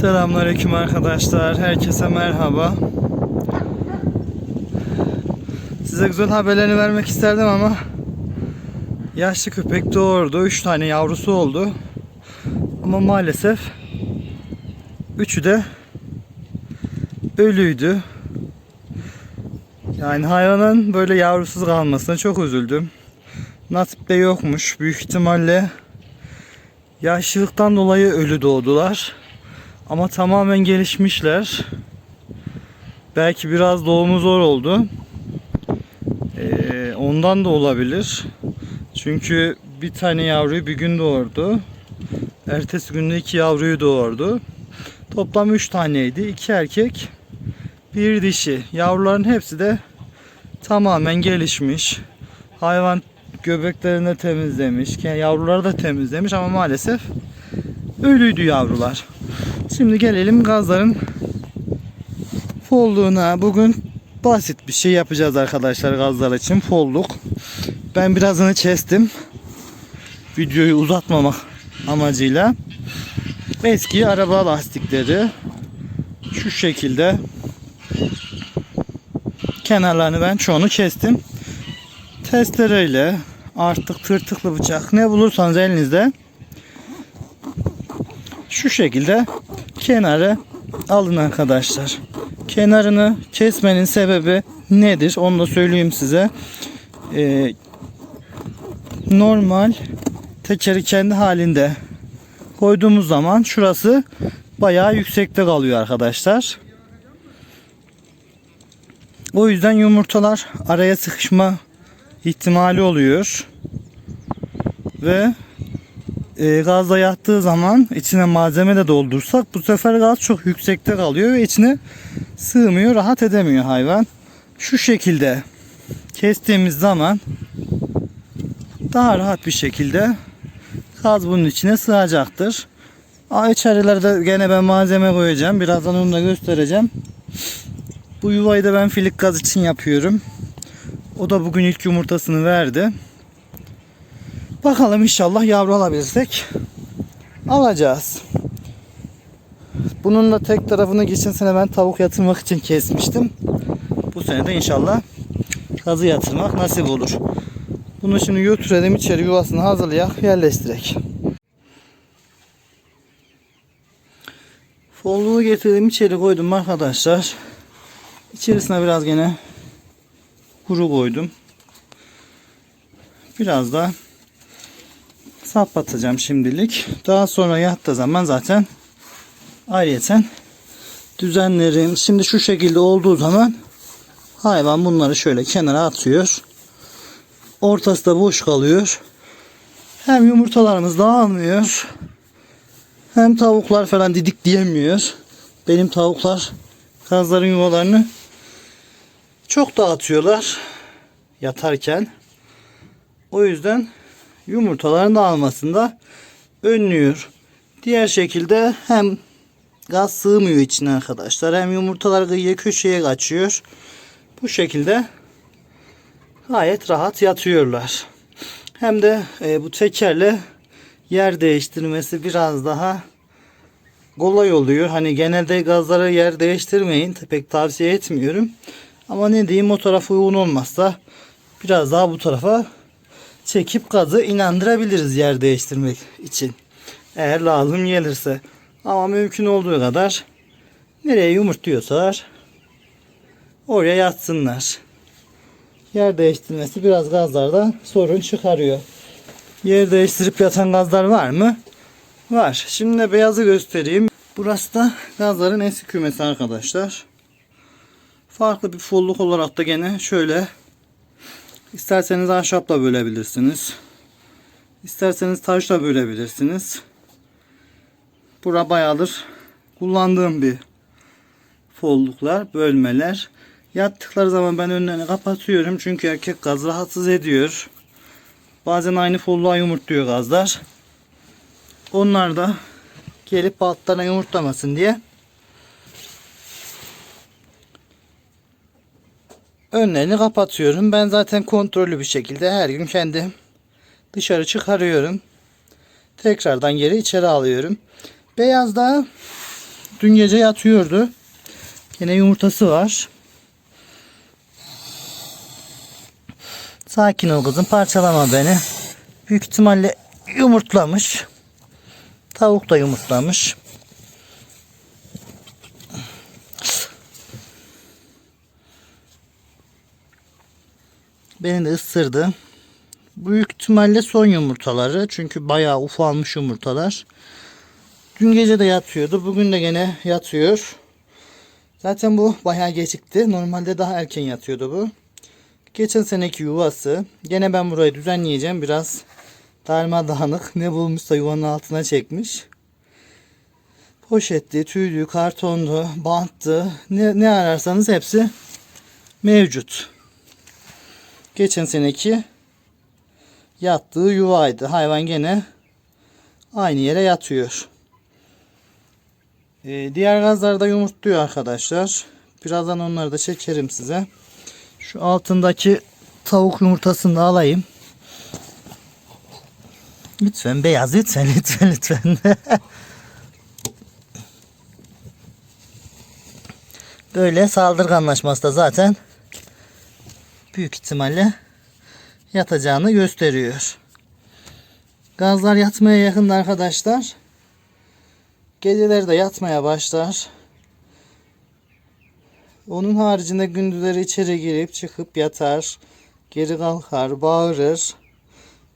Selamünaleyküm arkadaşlar. Herkese merhaba. Size güzel haberlerini vermek isterdim ama yaşlı köpek doğurdu. 3 tane yavrusu oldu. Ama maalesef üçü de ölüydü. Yani hayvanın böyle yavrusuz kalmasına çok üzüldüm. Nasip de yokmuş. Büyük ihtimalle yaşlılıktan dolayı ölü doğdular. Ama tamamen gelişmişler. Belki biraz doğumu zor oldu. Ee, ondan da olabilir. Çünkü bir tane yavruyu bir gün doğurdu. Ertesi günde iki yavruyu doğurdu. Toplam üç taneydi. İki erkek, bir dişi. Yavruların hepsi de tamamen gelişmiş. Hayvan göbeklerini temizlemiş. Yavruları da temizlemiş ama maalesef ölüydü yavrular. Şimdi gelelim gazların folluğuna. Bugün basit bir şey yapacağız arkadaşlar gazlar için. Folluk. Ben birazını kestim. Videoyu uzatmamak amacıyla. Eski araba lastikleri şu şekilde kenarlarını ben çoğunu kestim. Testereyle artık tırtıklı bıçak ne bulursanız elinizde şu şekilde kenarı alın arkadaşlar. Kenarını kesmenin sebebi nedir? Onu da söyleyeyim size. Ee, normal tekeri kendi halinde koyduğumuz zaman şurası bayağı yüksekte kalıyor arkadaşlar. O yüzden yumurtalar araya sıkışma ihtimali oluyor. Ve e, gazla yattığı zaman içine malzeme de doldursak bu sefer gaz çok yüksekte kalıyor ve içine sığmıyor, rahat edemiyor hayvan. Şu şekilde kestiğimiz zaman daha rahat bir şekilde gaz bunun içine sığacaktır. Aa, içerilerde gene ben malzeme koyacağım. Birazdan onu da göstereceğim. Bu yuvayı da ben filik gaz için yapıyorum. O da bugün ilk yumurtasını verdi. Bakalım inşallah yavru alabilirsek alacağız. Bunun da tek tarafını geçen sene ben tavuk yatırmak için kesmiştim. Bu sene de inşallah kazı yatırmak nasip olur. Bunu şimdi götürelim içeri yuvasını hazırlayak yerleştirek. Folluğu getirdim içeri koydum arkadaşlar. İçerisine biraz gene kuru koydum. Biraz da sap atacağım şimdilik. Daha sonra yattığı zaman zaten ayrıyeten düzenlerim. Şimdi şu şekilde olduğu zaman hayvan bunları şöyle kenara atıyor. Ortası da boş kalıyor. Hem yumurtalarımız dağılmıyor. Hem tavuklar falan didik diyemiyor. Benim tavuklar kazların yuvalarını çok dağıtıyorlar yatarken. O yüzden yumurtaların dağılmasında önlüyor. Diğer şekilde hem gaz sığmıyor içine arkadaşlar hem yumurtalar kıyıya köşeye kaçıyor. Bu şekilde gayet rahat yatıyorlar. Hem de e, bu tekerle yer değiştirmesi biraz daha kolay oluyor. Hani genelde gazlara yer değiştirmeyin. Pek tavsiye etmiyorum. Ama ne diyeyim o taraf uygun olmazsa biraz daha bu tarafa çekip gazı inandırabiliriz yer değiştirmek için. Eğer lazım gelirse. Ama mümkün olduğu kadar nereye yumurtluyorsalar oraya yatsınlar. Yer değiştirmesi biraz gazlarda sorun çıkarıyor. Yer değiştirip yatan gazlar var mı? Var. Şimdi de beyazı göstereyim. Burası da gazların eski kümesi arkadaşlar. Farklı bir folluk olarak da gene şöyle isterseniz ahşapla bölebilirsiniz. İsterseniz taşla bölebilirsiniz. Bura bayağıdır kullandığım bir folluklar, bölmeler. Yattıkları zaman ben önlerini kapatıyorum. Çünkü erkek gaz rahatsız ediyor. Bazen aynı folluğa yumurtluyor gazlar. Onlar da gelip altlarına yumurtlamasın diye önlerini kapatıyorum. Ben zaten kontrollü bir şekilde her gün kendim dışarı çıkarıyorum. Tekrardan geri içeri alıyorum. Beyaz da dün gece yatıyordu. Yine yumurtası var. Sakin ol kızım parçalama beni. Büyük ihtimalle yumurtlamış. Tavuk da yumurtlamış. Beni de ısırdı. Büyük ihtimalle son yumurtaları. Çünkü bayağı ufalmış yumurtalar. Dün gece de yatıyordu. Bugün de gene yatıyor. Zaten bu bayağı gecikti. Normalde daha erken yatıyordu bu. Geçen seneki yuvası. Gene ben burayı düzenleyeceğim. Biraz darmadağınık. Ne bulmuşsa yuvanın altına çekmiş. Poşetli, tüylü, kartonlu, banttı. Ne, ne ararsanız hepsi mevcut. Geçen seneki yattığı yuvaydı. Hayvan gene aynı yere yatıyor. Ee, diğer gazlarda yumurtluyor arkadaşlar. Birazdan onları da çekerim size. Şu altındaki tavuk yumurtasını da alayım. Lütfen beyaz lütfen lütfen lütfen. Böyle saldırganlaşması da zaten büyük ihtimalle yatacağını gösteriyor. Gazlar yatmaya yakında arkadaşlar. Geceleri de yatmaya başlar. Onun haricinde gündüzleri içeri girip çıkıp yatar. Geri kalkar, bağırır.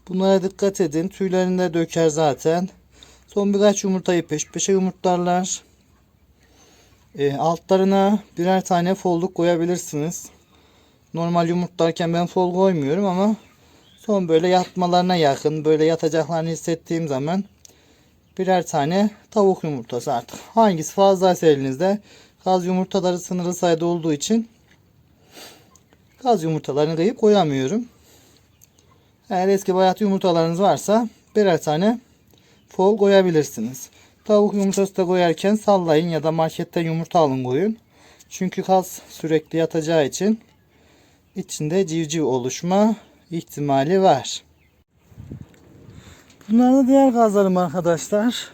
Bunlara dikkat edin. Tüylerini de döker zaten. Son birkaç yumurtayı peş peşe yumurtlarlar. E, altlarına birer tane folluk koyabilirsiniz. Normal yumurtlarken ben fol koymuyorum ama son böyle yatmalarına yakın böyle yatacaklarını hissettiğim zaman birer tane tavuk yumurtası artık. Hangisi fazlaysa elinizde gaz yumurtaları sınırlı sayıda olduğu için gaz yumurtalarını kıyıp koyamıyorum. Eğer eski bayat yumurtalarınız varsa birer tane fol koyabilirsiniz. Tavuk yumurtası da koyarken sallayın ya da marketten yumurta alın koyun. Çünkü kaz sürekli yatacağı için içinde civciv oluşma ihtimali var. Bunlar da diğer gazlarım arkadaşlar.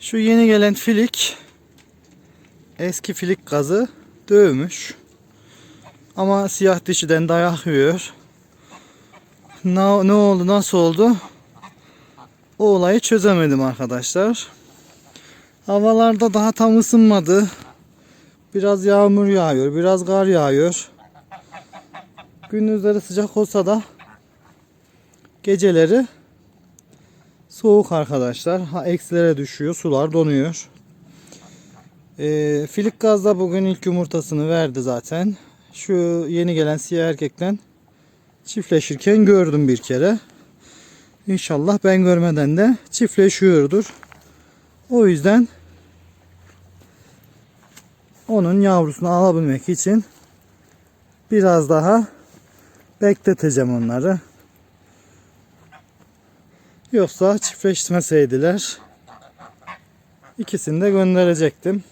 Şu yeni gelen filik eski filik gazı dövmüş. Ama siyah dişiden dayak yiyor. Ne, ne oldu nasıl oldu? O olayı çözemedim arkadaşlar. Havalarda daha tam ısınmadı. Biraz yağmur yağıyor, biraz kar yağıyor. Gündüzleri sıcak olsa da geceleri soğuk arkadaşlar. Ha, eksilere düşüyor, sular donuyor. Ee, filik gaz da bugün ilk yumurtasını verdi zaten. Şu yeni gelen siyah erkekten çiftleşirken gördüm bir kere. İnşallah ben görmeden de çiftleşiyordur. O yüzden onun yavrusunu alabilmek için biraz daha bekleteceğim onları. Yoksa çiftleşmeseydiler ikisini de gönderecektim.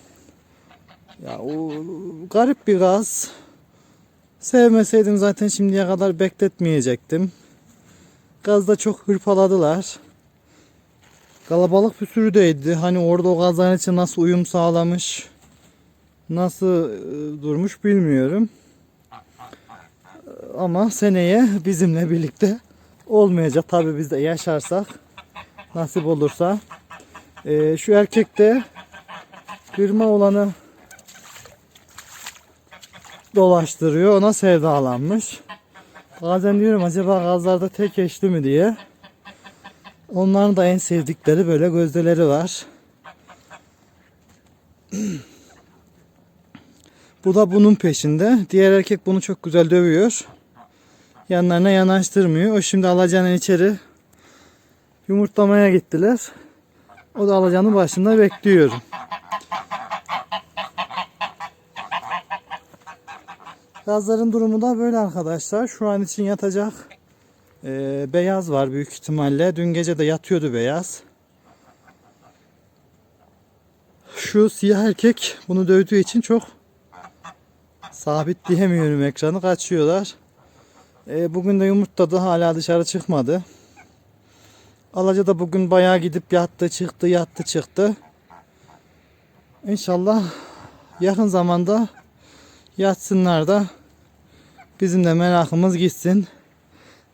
Ya o garip bir gaz. Sevmeseydim zaten şimdiye kadar bekletmeyecektim. Gazda çok hırpaladılar. Kalabalık bir sürüdeydi. Hani orada o gazların için nasıl uyum sağlamış, nasıl e, durmuş bilmiyorum. Ama seneye bizimle birlikte olmayacak. Tabi biz de yaşarsak, nasip olursa. Ee, şu erkek de kırma olanı dolaştırıyor. Ona sevdalanmış. Bazen diyorum acaba gazlarda tek eşli mi diye. Onların da en sevdikleri böyle gözdeleri var. Bu da bunun peşinde. Diğer erkek bunu çok güzel dövüyor. Yanlarına yanaştırmıyor. O şimdi alacağını içeri yumurtlamaya gittiler. O da alacağını başında bekliyor. Gazların durumu da böyle arkadaşlar. Şu an için yatacak ee, beyaz var büyük ihtimalle. Dün gece de yatıyordu beyaz. Şu siyah erkek bunu dövdüğü için çok sabitleyemiyorum ekranı. Kaçıyorlar. Ee, bugün de yumurtladı. Hala dışarı çıkmadı. Alaca da bugün bayağı gidip yattı çıktı yattı çıktı. İnşallah yakın zamanda yatsınlar da bizim de merakımız gitsin.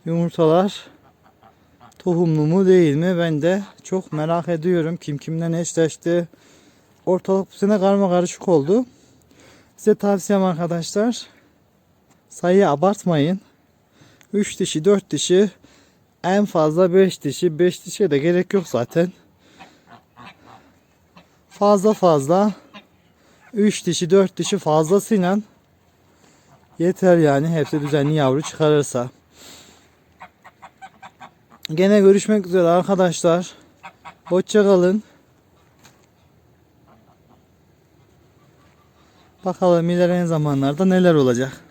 Yumurtalar tohumlu mu değil mi? Ben de çok merak ediyorum. Kim kimle eşleşti. Ortalık bu sene karma karışık oldu. Size tavsiyem arkadaşlar. Sayıyı abartmayın. 3 dişi 4 dişi en fazla 5 dişi 5 dişe de gerek yok zaten. Fazla fazla 3 dişi 4 dişi fazlasıyla yeter yani hepsi düzenli yavru çıkarırsa. Gene görüşmek üzere arkadaşlar. Hoşça Bakalım ilerleyen zamanlarda neler olacak.